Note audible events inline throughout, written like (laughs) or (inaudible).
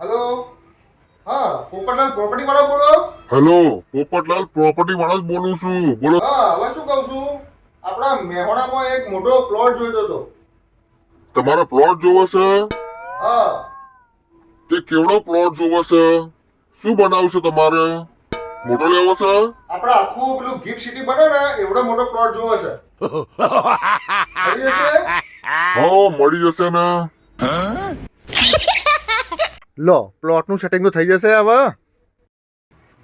Hello? હા Popatlal property વાળા બોલો. હેલો પોપટલાલ પ્રોપર્ટી વાળા જ બોલું છું. બોલો. હા હવે શું કહું છું? આપણા મેહોણામાં એક મોટો પ્લોટ જોઈતો હતો. તમારો પ્લોટ જોવો છે? હા. તે કેવડો પ્લોટ જોવો છે? શું બનાવશો તમારે? મોટો લેવો છે? આપણે આખું પેલું ગિફ્ટ સિટી બને ને એવડો મોટો પ્લોટ જોવો છે. (laughs) મળી જશે હા મળી જશે ને. લો પ્લોટનું સેટિંગ તો થઈ જશે હવે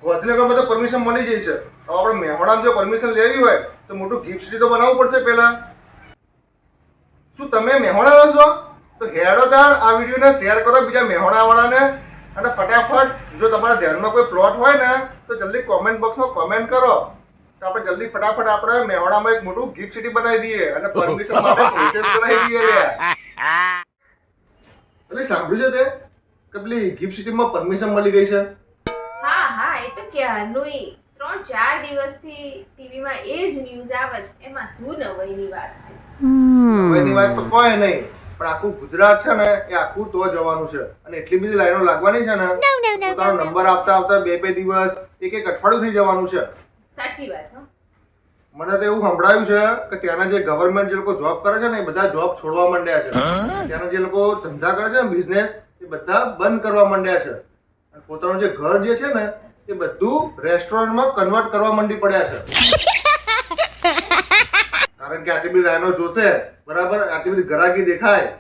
ગોધીનગરમાં તો પરમિશન મળી જઈ છે. હવે આપણે મેહોણામાં જો પરમિશન લેવી હોય, તો મોટું ગિફ્ટ સિટી તો બનાવવું પડશે પહેલા. શું તમે રહો છો? તો હેડો દાણ આ વિડીયોને શેર કરો બીજા મેહોણાવાળાને અને ફટાફટ, જો તમારા ધ્યાનમાં કોઈ પ્લોટ હોય ને, તો જલ્દી કોમેન્ટ બોક્સમાં કોમેન્ટ કરો. તો આપણે જલ્દી ફટાફટ આપણે મેહોણામાં એક મોટું ગિફ્ટ સિટી બનાવી દઈએ અને પરમિશન માટે પ્રોસેસ કરાવી દઈએ એટલે સાંભળ્યું છે તે? કે પેલી ગિફ્ટ સિટીમાં પરમિશન મળી ગઈ છે? હા હા એ તો ક્યારનું. ત્રણ ચાર દિવસથી ટીવીમાં એ જ ન્યૂઝ આવે છે. એમાં શું નવાઈની વાત છે? નવાઈની વાત તો કોઈ નહીં પણ આખું ગુજરાત છે ને એ આખું તો જવાનું છે. અને એટલી બધી લાઈનો લાગવાની છે ને પોતાનો નંબર આપતા આપતા બે બે દિવસ એક એક અઠવાડિયું થઈ જવાનું છે. સાચી વાત હો. મને તો એવું સંભળાયું છે કે ત્યાંના જે ગવર્મેન્ટ જે લોકો જોબ કરે છે ને એ બધા જોબ છોડવા માંડ્યા છે. ત્યાંના જે લોકો ધંધા કરે છે ને બિઝનેસ એ બધા બંધ કરવા માંડ્યા છે. અને પોતાનું જે ઘર જે છે ને, એ બધું રેસ્ટોરન્ટમાં કન્વર્ટ કરવા માંડી પડ્યા છે. કારણ કે આટલી બધી લાઈનો જોશે, બરાબર? આટલી બધી ગરાકી દેખાય,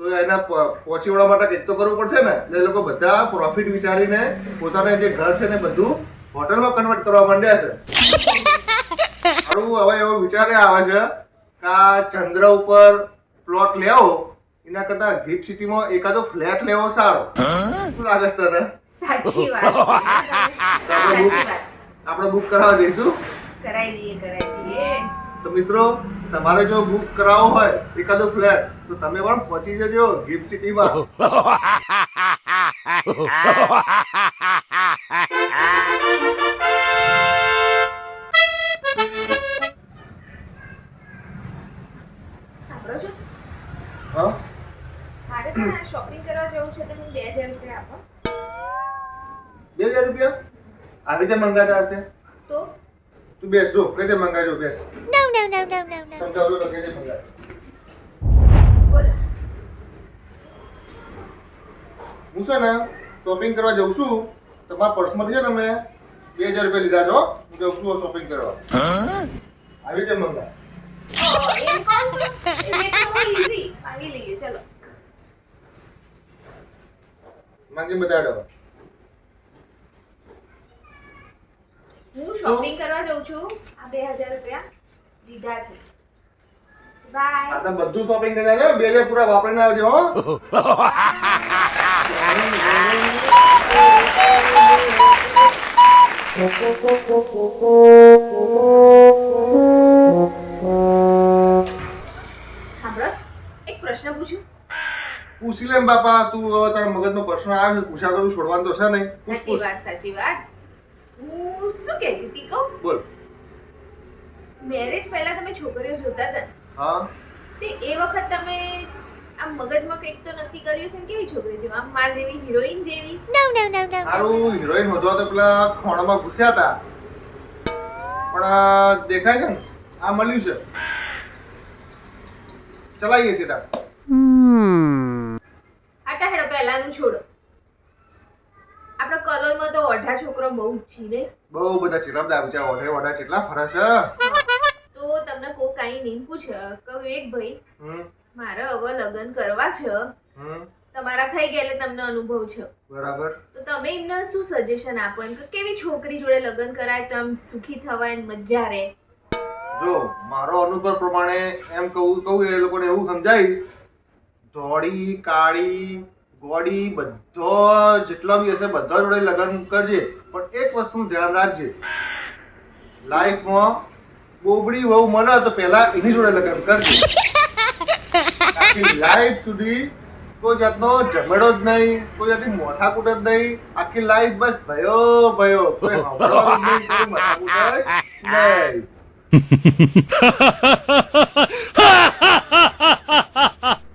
તો એના પહોંચી વળવા માટે કંઈક તો કરવું પડશે ને? એટલે લોકો બધા પ્રોફિટ વિચારીને પોતાના જે ઘર છે ને બધું હોટલમાં કન્વર્ટ કરવા માંડ્યા છે. મારું હવે એવો વિચાર આવે છે કે આ ચંદ્ર ઉપર પ્લોટ લેવો એના કરતા ગિફ્ટ સિટીમાં એકાદો ફ્લેટ લેવો સારો. શું લાગે છે તને? સાચી વાત. (laughs) આપણે બુક કરાવવા જઈશું કરાવી દઈએ કરાવી દઈએ. તો મિત્રો તમારે જો બુક કરાવવો હોય એકાદો ફ્લેટ તો તમે પણ પહોંચી જજો ગિફ્ટ સિટીમાં. (laughs) મારે છે ને શોપિંગ કરવા જવું છે તો મને બે હજાર રૂપિયા આપો. બે રૂપિયા? આવી રીતે મંગાતા હશે? તો? તું બેસ જો કઈ રીતે મંગાજો બેસ. સમજાવજો તો કઈ રીતે હું છે ને શોપિંગ કરવા જઉં છું તમારા પર્સમાંથી છે ને મેં બે હજાર રૂપિયા લીધા છો હું જઉં છું શોપિંગ કરવા. આવી રીતે મંગા ઓ, એમ કોણ એ તો ઈઝી માંગી લઈએ ચલો. માંગી બતાડો હું શોપિંગ કરવા જઉં છું. આ બે હજાર રૂપિયા લીધા છે. બાય આ તો બધું શોપિંગ કરી નાખ્યો બે હજાર પૂરા વાપરીને આવજો હો. (laughs) પૂછી લેમ બાપા તું હવે તારા મગજનો પ્રશ્ન આવે છે પૂછ્યા કરું છોડવાનું તો છે નહીં. સાચી વાત સાચી વાત. હું શું કહેતી હતી કહું? બોલ. મેરેજ પહેલા તમે છોકરીઓ જોતા હતા. હા. તે એ વખત તમે આમ મગજમાં કંઈક તો નક્કી કર્યું છે ને કેવી છોકરી જેવી? આમ માર જેવી હિરોઈન જેવી? No, no, no, no, મારું હિરોઈન હોદવા તો પેલા ખોણામાં ઘૂસ્યા હતા. પણ દેખાય છે ને? આ મળ્યું છે. ચલાવીએ છીએ હમ. પહેલાનું છોડો. આપણા કલોલમાં તો ઓઢા છોકરો બહુ જ છે ને. બહુ બધા ચેટલા દા બીજા ઓઢે ઓઢા કેટલા ફરે છે તો તમને કો કાઈ નહીં પૂછે. કહું એક ભાઈ મારે હવે લગ્ન કરવા છે. તમારા થઈ ગયેલે તમને અનુભવ છે. બરાબર. તો તમે એમને શું સજેશન આપો? એમ કે કેવી છોકરી જોડે લગ્ન કરાય તો આમ સુખી થવાય મજા રહે? જો મારો અનુભવ પ્રમાણે એમ કહું કહું એ લોકોને એવું સમજાવીશ. ધોળી કાળી ગોડી બધો જેટલા બી હશે બધા જોડે લગ્ન કરજે પણ એક વસ્તુનું ધ્યાન રાખજે. લાઈફમાં બોબડી વહુ મળે તો પહેલા એની જોડે લગ્ન કરજે. લાઈફ સુધી કોઈ જાતનો ઝઘડો જ નહીં કોઈ જાતની મોથાકૂટ જ નહીં. આખી લાઈફ બસ ભયો ભયો. કોઈ નહીં. (laughs) (laughs) (laughs)